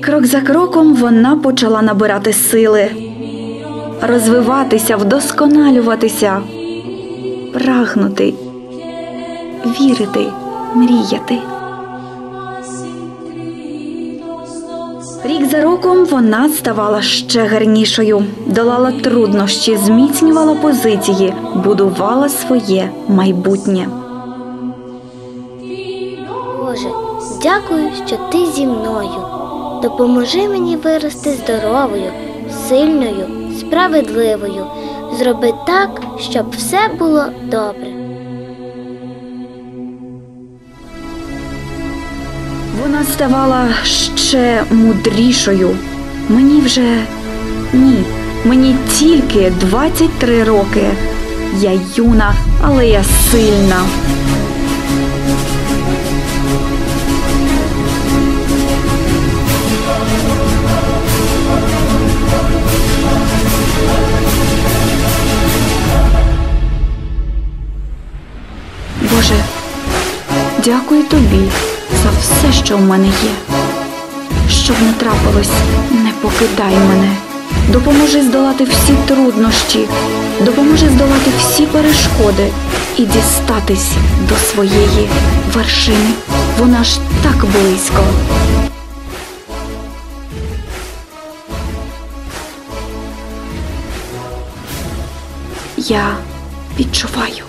Крок за кроком вона почала набирати сили, розвиватися, вдосконалюватися, прагнути, вірити, мріяти. Рік за роком вона ставала ще гарнішою, долала труднощі, зміцнювала позиції, будувала своє майбутнє. Боже, дякую, що ти зі мною. Допоможи мені вирости здоровою, сильною, справедливою. Зроби так, щоб все було добре. Вона ставала ще мудрішою. Мені вже ні, мені тільки 23 роки. Я юна, але я сильна. Боже, дякую тобі за все, що в мене є. Щоб не трапилось, не покидай мене. Допоможи здолати всі труднощі, допоможи здолати всі перешкоди і дістатись до своєї вершини. Вона ж так близько. Я відчуваю.